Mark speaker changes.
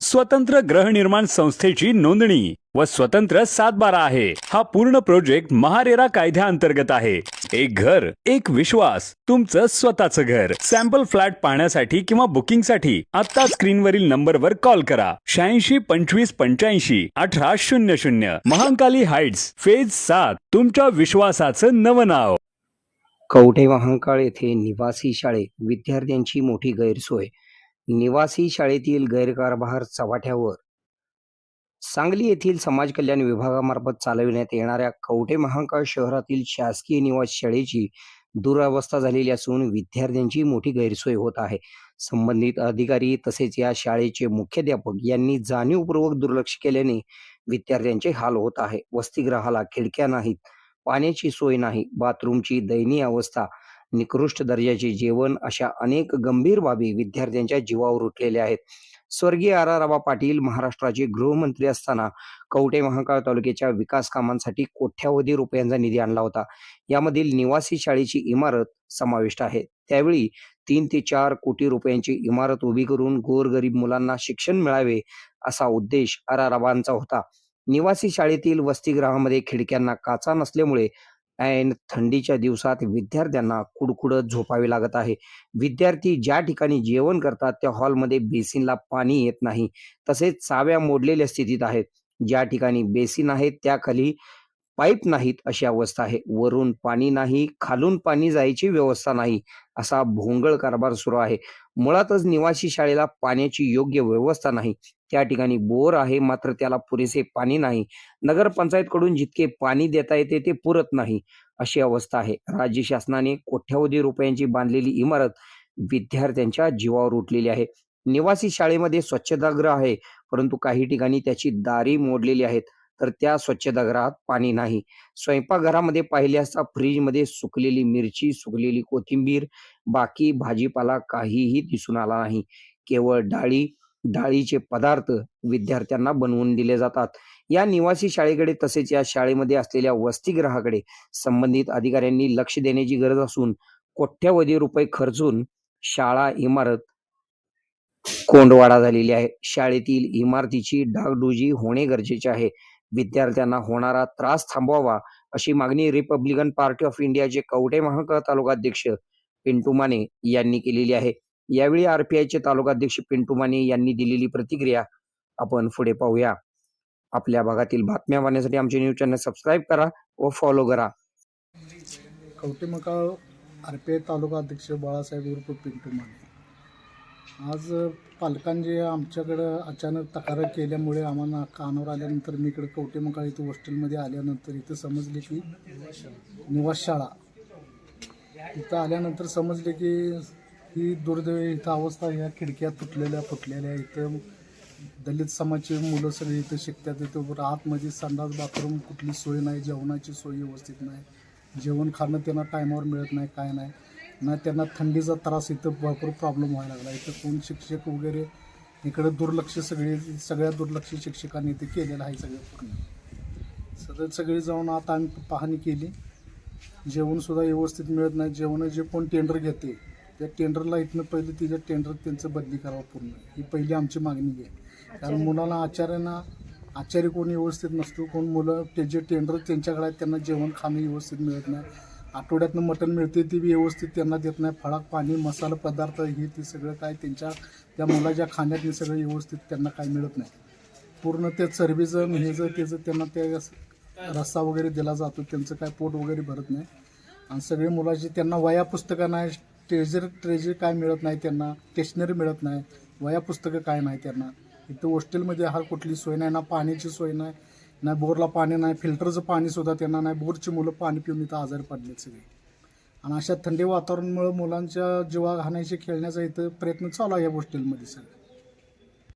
Speaker 1: स्वतंत्र गृहनिर्माण संस्थेची नोंदणी व स्वतंत्र सातबारा आहे. हा पूर्ण प्रोजेक्ट महारेरा कायद्याअंतर्गत आहे. एक घर एक विश्वास तुमचं स्वतःचं घर. सॅम्पल फ्लॅट पाहण्यासाठी किंवा बुकिंगसाठी आता स्क्रीनवरील नंबरवर कॉल करा. शहाऐंशी पंचवीस पंच्याऐंशी अठरा शून्य शून्य. महांकाली हाइट्स फेज सात तुमच्या विश्वासाचं नवं नाव.
Speaker 2: कवठे महांकाळ येथे निवासी शाळेत विद्यार्थ्यांची मोठी गैरसोय. निवासी शाळेतील गैरकारभार चव्हाट्यावर. सांगली येथील समाज कल्याण विभागामार्फत चालविण्यात येणाऱ्या कवठे महांकाळ शहरातील शासकीय निवास शाळेची दुरावस्था झालेली असून विद्यार्थ्यांची मोठी गैरसोय होत आहे. संबंधित अधिकारी तसेच या शाळेचे मुख्याध्यापक यांनी जाणीवपूर्वक दुर्लक्ष केल्याने विद्यार्थ्यांचे हाल होत आहे. वसतिगृहाला खिडक्या नाहीत पाण्याची सोय नाही बाथरूमची दयनीय अवस्था निकृष्ट दर्जाचे जेवण अशा अनेक गंभीर बाबी विद्यार्थ्यांच्या जीवावर उठलेल्या आहेत. स्वर्गीय आर आर पाटील महाराष्ट्राचे गृहमंत्री असताना कवटे महाकाळ तालुक्याच्या विकास कामांसाठी कोट्यावधी रुपयांचा निधी आणला होता. यामधील निवासी शाळेची इमारत समाविष्ट आहे. त्यावेळी तीन ते चार कोटी रुपयांची इमारत उभी करून गोरगरीब मुलांना शिक्षण मिळावे असा उद्देश आर होता. निवासी शाळेतील वसतिगृहामध्ये खिडक्यांना काचा नसल्यामुळे ऐन थंडीच्या दिवसात विद्यार्थ्यांना कुडकुडत झोपावे लागत आहे. विद्यार्थी ज्या ठिकाणी जेवण करतात त्या हॉलमध्ये बेसिनला पाणी येत नाही. तसेच चाव्या मोडलेल्या स्थितीत आहेत. ज्या ठिकाणी बेसिन आहेत त्याखाली पाईप नाहीत अशी अवस्था आहे. वरून पाणी नाही खालून पाणी जायची व्यवस्था नाही असा भोंगळ कारभार सुरू आहे. मुळातच निवासी शाळेला पाण्याची योग्य व्यवस्था नाही. त्या ठिकाणी बोर आहे मात्र त्याला पुरेसे पाणी नाही. नगरपंचायतकडून जितके पाणी देता येते ते पुरत नाही अशी अवस्था आहे. राज्य शासनाने कोट्यावधी रुपयांची बांधलेली इमारत विद्यार्थ्यांच्या जीवावर उठलेली आहे. निवासी शाळेमध्ये स्वच्छतागृह आहे परंतु काही ठिकाणी त्याची दारी मोडलेली आहेत. तर त्या स्वच्छतागृहात पाणी नाही. स्वयंपाकघरामध्ये पाहिले असता फ्रीजमध्ये सुकलेली मिरची सुकलेली कोथिंबीर बाकी भाजीपाला काहीही दिसून आला नाही. केवळ डाळी डाळीचे पदार्थ विद्यार्थ्यांना बनवून दिले जातात. या निवासी शाळेकडे तसेच या शाळेमध्ये असलेल्या वसतिगृहाकडे संबंधित अधिकाऱ्यांनी लक्ष देण्याची गरज असून कोट्यावधी रुपये खर्चून शाळा इमारत कोंडवाडा झालेली आहे. शाळेतील इमारतीची डागडुजी होणे गरजेचे आहे. विद्यार्थ्यांना होणारा त्रास थांबवावा अशी मागणी रिपब्लिकन पार्टी ऑफ इंडियाचे कवठे महांकाळ तालुकाध्यक्ष पिंटू माने यांनी केलेली आहे. यावेळी आरपीआयचे तालुकाध्यक्ष पिंटू माने यांनी दिलेली प्रतिक्रिया आपण पुढे पाहूया. आपल्या भागातील बातम्या पाहण्यासाठी आमचे न्यूज चॅनल सबस्क्राईब करा व फॉलो करा.
Speaker 3: कवटेमकाळ आर तालुका अध्यक्ष बाळासाहेब उर्फ पिंटू माने. आज पालकांचे आमच्याकडं अचानक तक्रार केल्यामुळे आम्हाला कानावर आल्यानंतर मी इकडं कवटेमकाळ इथं हॉस्टेलमध्ये आल्यानंतर इथं समजले की निवास शाळा. इथं आल्यानंतर समजले की ही दुर्दैव इथं अवस्था ह्या खिडक्या तुटलेल्या फुटलेल्या इथं दलित समाजचे मुलं सगळे इथं शिकतात. इथं बरं आतमध्ये संडास बाथरूम कुठली सोय नाही जेवणाची सोय व्यवस्थित नाही. जेवण खाणं त्यांना टायमावर मिळत नाही काय नाही. ना त्यांना थंडीचा त्रास इथं भरपूर प्रॉब्लेम व्हायला लागला. इथं कोण शिक्षक वगैरे इकडं दुर्लक्ष सगळे सगळ्या दुर्लक्ष शिक्षकांनी इथे केलेलं आहे सगळं पूर्ण. सगळं सगळी जाऊन आता आम्ही पाहणी केली. जेवणसुद्धा व्यवस्थित मिळत नाही. जेवण जे कोण टेंडर घेते त्या टेंडरला इथनं पहिले तिचं टेंडर त्यांचं बदली करावं पूर्ण. ही पहिली आमची मागणी आहे. कारण मुलाला आचार्यांना आचार्य कोण व्यवस्थित नसतो. कोण मुलं ते जे टेंडर त्यांच्याकडे आहेत त्यांना जेवण खाणं व्यवस्थित मिळत नाही. आठवड्यातनं मटण मिळते ती व्यवस्थित त्यांना देत नाही. फळाक पाणी मसाला पदार्थ हे ते सगळं काय त्यांच्या त्या मुलाच्या खाण्यात हे सगळं व्यवस्थित त्यांना काय मिळत नाही. पूर्ण ते चरबीचं हेचं त्याचं त्यांना ते रस्सा वगैरे दिला जातो त्यांचं काय पोट वगैरे भरत नाही. आणि सगळे मुलाची त्यांना वया पुस्तकं नाही ट्रेजर ट्रेजर काय मिळत नाही त्यांना स्टेशनरी मिळत नाही वया पुस्तकं काय नाही त्यांना. इथं हॉस्टेलमध्ये हा कुठली सोय नाही ना पाण्याची सोय नाही नाही बोरला पाणी नाही फिल्टरचं पाणीसुद्धा त्यांना नाही बोरची मुलं पाणी पिऊन इथं आजारी पडलेत सगळे. आणि अशा थंडी वातावरणामुळे मुलांच्या जीवा घाण्याचे खेळण्याचा इथं प्रयत्न चालू आहे या गोष्टींमध्ये सगळं.